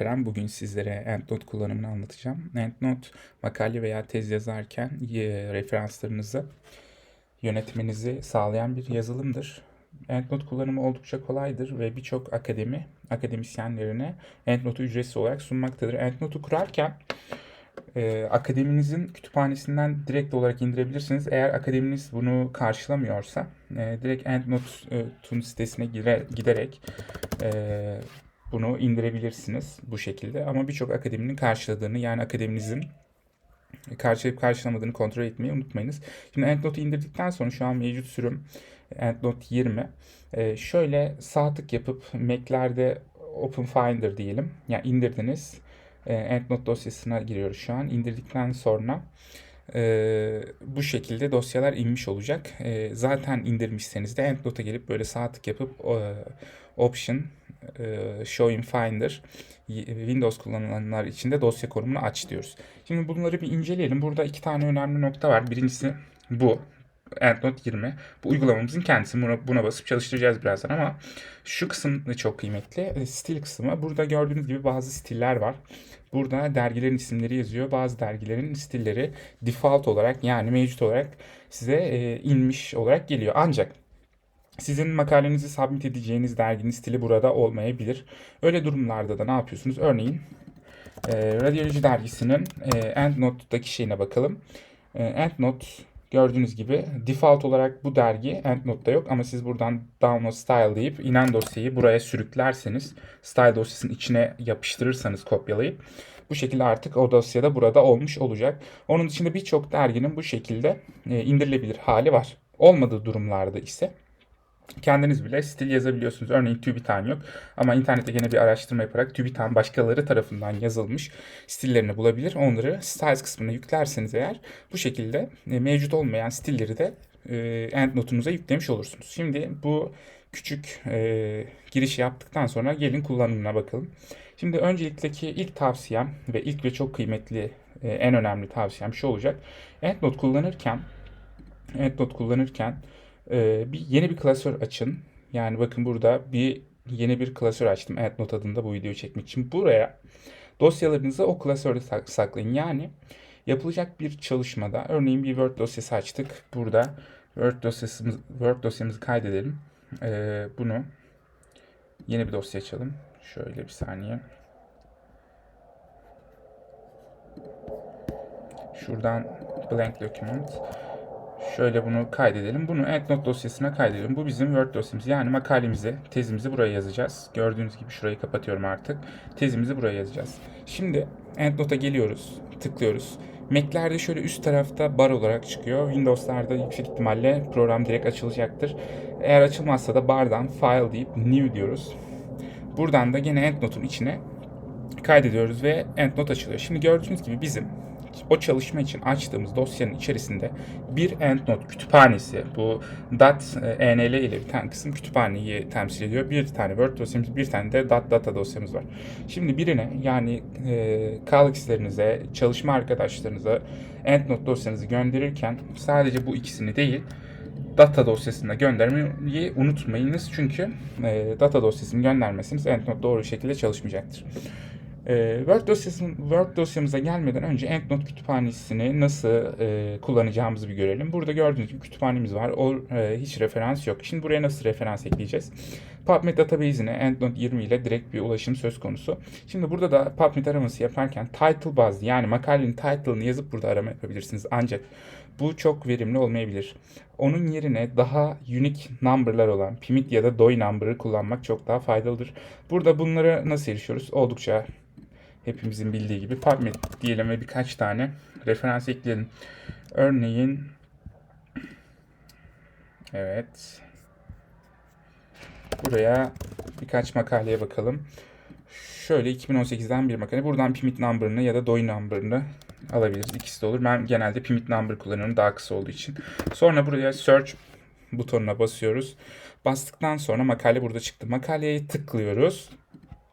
Eren bugün sizlere EndNote kullanımını anlatacağım. EndNote makale veya tez yazarken referanslarınızı yönetmenizi sağlayan bir yazılımdır. EndNote kullanımı oldukça kolaydır ve birçok akademi akademisyenlerine EndNote'u ücretsiz olarak sunmaktadır. EndNote'u kurarken e, akademinizin kütüphanesinden direkt olarak indirebilirsiniz. Eğer akademiniz bunu karşılamıyorsa e, direkt EndNote'un sitesine gire, giderek e, bunu indirebilirsiniz bu şekilde. Ama birçok akademinin karşıladığını yani akademinizin karşılayıp karşılamadığını kontrol etmeyi unutmayınız. Şimdi EndNote'u indirdikten sonra şu an mevcut sürüm EndNote 20. Ee, şöyle sağ tık yapıp Mac'lerde Open Finder diyelim. Yani indirdiniz. Ee, EndNote dosyasına giriyoruz şu an. İndirdikten sonra e, bu şekilde dosyalar inmiş olacak. E, zaten indirmişseniz de EndNote'a gelip böyle sağ tık yapıp e, Option e, Show in Finder Windows kullanılanlar için de dosya konumunu aç diyoruz. Şimdi bunları bir inceleyelim. Burada iki tane önemli nokta var. Birincisi bu. EndNote 20. Bu uygulamamızın kendisi. Buna, buna basıp çalıştıracağız birazdan ama şu kısım da çok kıymetli. E, stil kısmı. Burada gördüğünüz gibi bazı stiller var. Burada dergilerin isimleri yazıyor. Bazı dergilerin stilleri default olarak yani mevcut olarak size e, inmiş olarak geliyor. Ancak sizin makalenizi submit edeceğiniz derginin stili burada olmayabilir. Öyle durumlarda da ne yapıyorsunuz? Örneğin e, Radyoloji dergisinin e, EndNote'daki şeyine bakalım. E, EndNote gördüğünüz gibi default olarak bu dergi EndNote'da yok ama siz buradan download style deyip inen dosyayı buraya sürüklerseniz style dosyasının içine yapıştırırsanız kopyalayıp bu şekilde artık o dosyada burada olmuş olacak. Onun dışında birçok derginin bu şekilde e, indirilebilir hali var. Olmadığı durumlarda ise kendiniz bile stil yazabiliyorsunuz. Örneğin TÜBİTAK yok ama internette gene bir araştırma yaparak TÜBİTAK'ın başkaları tarafından yazılmış stillerini bulabilir. Onları styles kısmına yüklerseniz eğer bu şekilde e, mevcut olmayan stilleri de e, EndNote'unuza yüklemiş olursunuz. Şimdi bu küçük e, giriş yaptıktan sonra gelin kullanımına bakalım. Şimdi öncelikle ilk tavsiyem ve ilk ve çok kıymetli e, en önemli tavsiyem şu olacak. EndNote kullanırken EndNote kullanırken ee, bir yeni bir klasör açın. Yani bakın burada bir yeni bir klasör açtım. EndNote adında bu videoyu çekmek için. Buraya dosyalarınızı o klasörde saklayın. Yani yapılacak bir çalışmada örneğin bir Word dosyası açtık. Burada Word dosyamız Word dosyamızı kaydedelim. Ee, bunu yeni bir dosya açalım. Şöyle bir saniye. Şuradan blank document Şöyle bunu kaydedelim. Bunu EndNote dosyasına kaydedelim. Bu bizim Word dosyamız. Yani makalemizi, tezimizi buraya yazacağız. Gördüğünüz gibi şurayı kapatıyorum artık. Tezimizi buraya yazacağız. Şimdi EndNote'a geliyoruz. Tıklıyoruz. Mac'lerde şöyle üst tarafta bar olarak çıkıyor. Windows'larda yüksek ihtimalle program direkt açılacaktır. Eğer açılmazsa da bardan file deyip new diyoruz. Buradan da gene EndNote'un içine kaydediyoruz ve EndNote açılıyor. Şimdi gördüğünüz gibi bizim o çalışma için açtığımız dosyanın içerisinde bir EndNote kütüphanesi, bu .enl ile biten kısım kütüphaneyi temsil ediyor. Bir tane Word dosyamız, bir tane de .data dosyamız var. Şimdi birine yani e, colleagues'lerinize, çalışma arkadaşlarınıza EndNote dosyanızı gönderirken sadece bu ikisini değil, data dosyasına göndermeyi unutmayınız. Çünkü e, data dosyasını göndermesiniz EndNote doğru şekilde çalışmayacaktır. Ee, Word, dosyasının, Word dosyamıza gelmeden önce EndNote kütüphanesini nasıl e, kullanacağımızı bir görelim. Burada gördüğünüz gibi kütüphanemiz var. O e, hiç referans yok. Şimdi buraya nasıl referans ekleyeceğiz? PubMed database'ine EndNote 20 ile direkt bir ulaşım söz konusu. Şimdi burada da PubMed araması yaparken title bazlı yani makalenin title'ını yazıp burada arama yapabilirsiniz. Ancak bu çok verimli olmayabilir. Onun yerine daha unique number'lar olan PIMIT ya da DOI number'ı kullanmak çok daha faydalıdır. Burada bunlara nasıl erişiyoruz? Oldukça hepimizin bildiği gibi PubMed diyelim ve birkaç tane referans ekleyelim. Örneğin evet buraya birkaç makaleye bakalım. Şöyle 2018'den bir makale. Buradan Pimit number'ını ya da doy number'ını alabiliriz. İkisi de olur. Ben genelde Pimit number kullanıyorum daha kısa olduğu için. Sonra buraya search butonuna basıyoruz. Bastıktan sonra makale burada çıktı. Makaleye tıklıyoruz.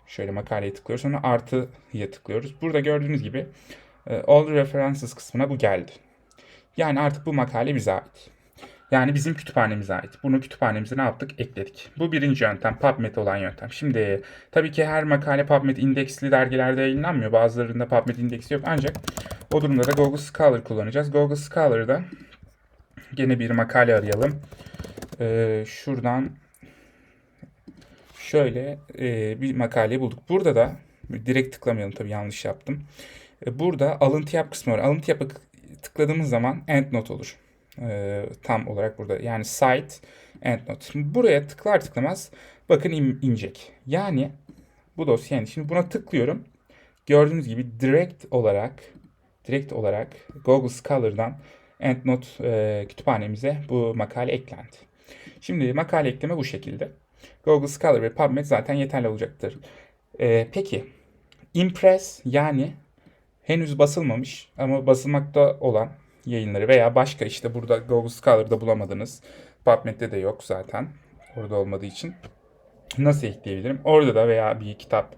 Şöyle makaleye tıklıyoruz. Sonra artıya tıklıyoruz. Burada gördüğünüz gibi e, All References kısmına bu geldi. Yani artık bu makale bize ait. Yani bizim kütüphanemize ait. Bunu kütüphanemize ne yaptık? Ekledik. Bu birinci yöntem. PubMed olan yöntem. Şimdi tabii ki her makale PubMed indeksli dergilerde yayınlanmıyor. Bazılarında PubMed indeksi yok. Ancak o durumda da Google Scholar kullanacağız. Google Scholar'da gene bir makale arayalım. Ee, şuradan şöyle e, bir makale bulduk. Burada da direkt tıklamayalım tabii yanlış yaptım. E, burada alıntı yap kısmı var. Alıntı yapı tıkladığımız zaman endnote olur. E, tam olarak burada. Yani site endnote. Şimdi buraya tıklar tıklamaz bakın in, inecek. Yani bu dosya yani. Şimdi buna tıklıyorum. Gördüğünüz gibi direkt olarak direkt olarak Google Scholar'dan EndNote e, kütüphanemize bu makale eklendi. Şimdi makale ekleme bu şekilde. Google Scholar ve PubMed zaten yeterli olacaktır. E, peki Impress yani henüz basılmamış ama basılmakta olan yayınları veya başka işte burada Google Scholar'da bulamadınız. PubMed'de de yok zaten orada olmadığı için. Nasıl ekleyebilirim? Orada da veya bir kitap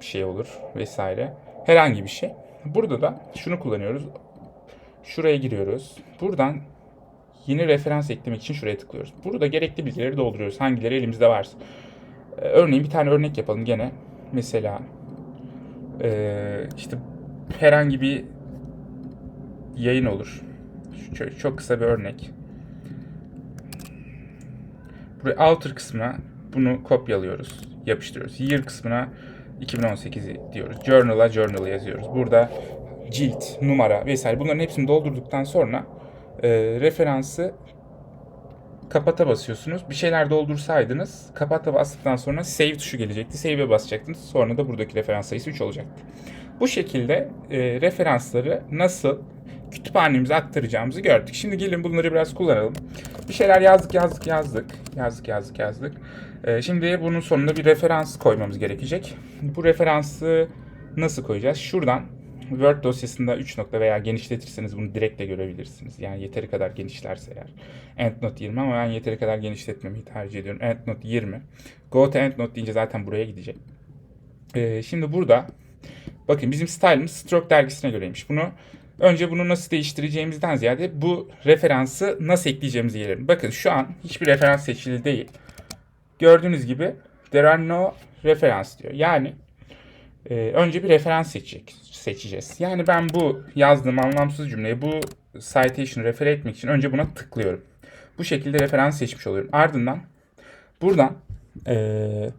bir şey olur vesaire. Herhangi bir şey. Burada da şunu kullanıyoruz. Şuraya giriyoruz. Buradan yeni referans eklemek için şuraya tıklıyoruz. Burada gerekli bilgileri dolduruyoruz. Hangileri elimizde varsa. Ee, örneğin bir tane örnek yapalım gene. Mesela ee, işte herhangi bir yayın olur. Çok, kısa bir örnek. Buraya outer kısmına bunu kopyalıyoruz. Yapıştırıyoruz. Year kısmına 2018'i diyoruz. Journal'a journal yazıyoruz. Burada cilt, numara vesaire bunların hepsini doldurduktan sonra e, referansı kapata basıyorsunuz. Bir şeyler doldursaydınız kapata bastıktan sonra save tuşu gelecekti. Save'e basacaktınız. Sonra da buradaki referans sayısı 3 olacaktı. Bu şekilde e, referansları nasıl kütüphanemize aktaracağımızı gördük. Şimdi gelin bunları biraz kullanalım. Bir şeyler yazdık yazdık yazdık. Yazdık yazdık yazdık. E, şimdi bunun sonunda bir referans koymamız gerekecek. Bu referansı nasıl koyacağız? Şuradan Word dosyasında 3 nokta veya genişletirseniz bunu direkt de görebilirsiniz. Yani yeteri kadar genişlerse eğer. EndNote 20 ama ben yeteri kadar genişletmemeyi tercih ediyorum. EndNote 20. Go to EndNote deyince zaten buraya gidecek. Ee, şimdi burada bakın bizim style'ımız Stroke dergisine göreymiş. Bunu önce bunu nasıl değiştireceğimizden ziyade bu referansı nasıl ekleyeceğimizi gelelim. Bakın şu an hiçbir referans seçili değil. Gördüğünüz gibi there are no reference diyor. Yani e, önce bir referans seçecek, seçeceğiz. Yani ben bu yazdığım anlamsız cümleyi bu citation refer etmek için önce buna tıklıyorum. Bu şekilde referans seçmiş oluyorum. Ardından buradan e,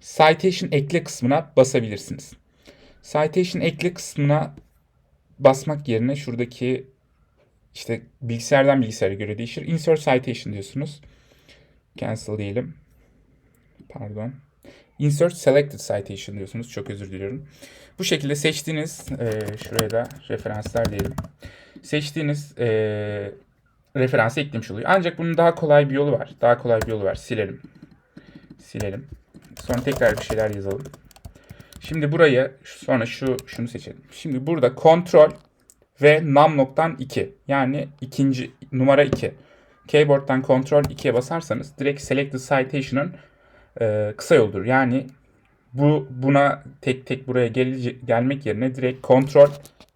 citation ekle kısmına basabilirsiniz. Citation ekle kısmına basmak yerine şuradaki işte bilgisayardan bilgisayara göre değişir. Insert citation diyorsunuz. Cancel diyelim. Pardon. Insert selected citation diyorsunuz. Çok özür diliyorum. Bu şekilde seçtiğiniz e, şuraya da referanslar diyelim. Seçtiğiniz e, referansı eklemiş oluyor. Ancak bunun daha kolay bir yolu var. Daha kolay bir yolu var. Silelim. Silelim. Sonra tekrar bir şeyler yazalım. Şimdi buraya sonra şu şunu seçelim. Şimdi burada kontrol ve num noktan 2 yani ikinci numara 2. Keyboard'dan kontrol 2'ye basarsanız direkt selected citation'ın e, kısa yoldur. Yani bu buna tek tek buraya gel, gelmek yerine direkt kontrol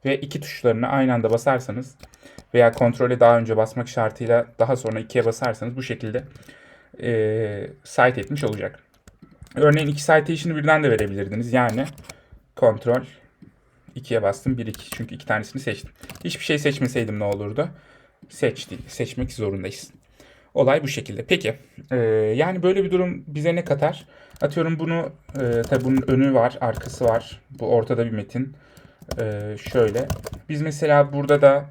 ve iki tuşlarını aynı anda basarsanız veya kontrole daha önce basmak şartıyla daha sonra ikiye basarsanız bu şekilde e, cite etmiş olacak. Örneğin iki citation'ı birden de verebilirdiniz. Yani kontrol 2'ye bastım 1 2 çünkü iki tanesini seçtim. Hiçbir şey seçmeseydim ne olurdu? Seçti, seçmek zorundayız. Olay bu şekilde. Peki e, yani böyle bir durum bize ne katar? Atıyorum bunu e, tabi bunun önü var, arkası var. Bu ortada bir metin. E, şöyle. Biz mesela burada da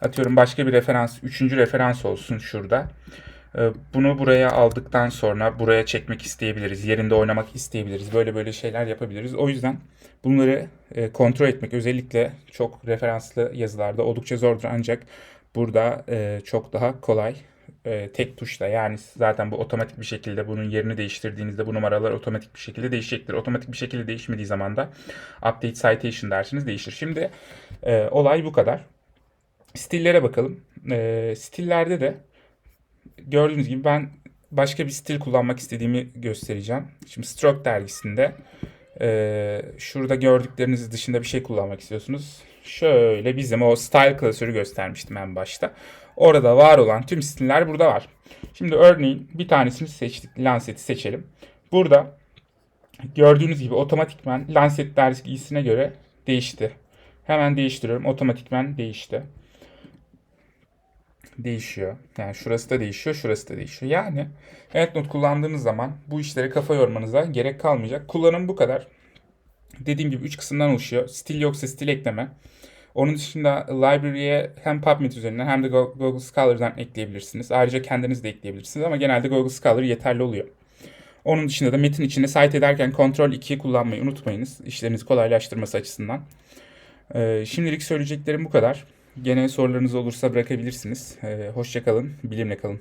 atıyorum başka bir referans, üçüncü referans olsun şurada. E, bunu buraya aldıktan sonra buraya çekmek isteyebiliriz. Yerinde oynamak isteyebiliriz. Böyle böyle şeyler yapabiliriz. O yüzden bunları e, kontrol etmek özellikle çok referanslı yazılarda oldukça zordur. Ancak burada e, çok daha kolay e, tek tuşla yani zaten bu otomatik bir şekilde bunun yerini değiştirdiğinizde bu numaralar otomatik bir şekilde değişecektir. Otomatik bir şekilde değişmediği zaman da update citation dersiniz değişir. Şimdi e, olay bu kadar. Stillere bakalım. E, stillerde de gördüğünüz gibi ben başka bir stil kullanmak istediğimi göstereceğim. Şimdi Stroke dergisinde Ee, şurada gördükleriniz dışında bir şey kullanmak istiyorsunuz. Şöyle bizim o style klasörü göstermiştim en başta. Orada var olan tüm stiller burada var. Şimdi örneğin bir tanesini seçtik. Lancet'i seçelim. Burada gördüğünüz gibi otomatikman Lancet dergisine göre değişti. Hemen değiştiriyorum. Otomatikman değişti. Değişiyor. Yani şurası da değişiyor, şurası da değişiyor. Yani EndNote kullandığınız zaman bu işlere kafa yormanıza gerek kalmayacak. Kullanım bu kadar. Dediğim gibi 3 kısımdan oluşuyor. Stil yoksa stil ekleme. Onun dışında library'e hem PubMed üzerinden hem de Go- Google Scholar'dan ekleyebilirsiniz. Ayrıca kendiniz de ekleyebilirsiniz ama genelde Google Scholar yeterli oluyor. Onun dışında da metin içinde cite ederken Ctrl 2'yi kullanmayı unutmayınız. İşlerinizi kolaylaştırması açısından. Ee, şimdilik söyleyeceklerim bu kadar. Gene sorularınız olursa bırakabilirsiniz. Ee, hoşça kalın, bilimle kalın.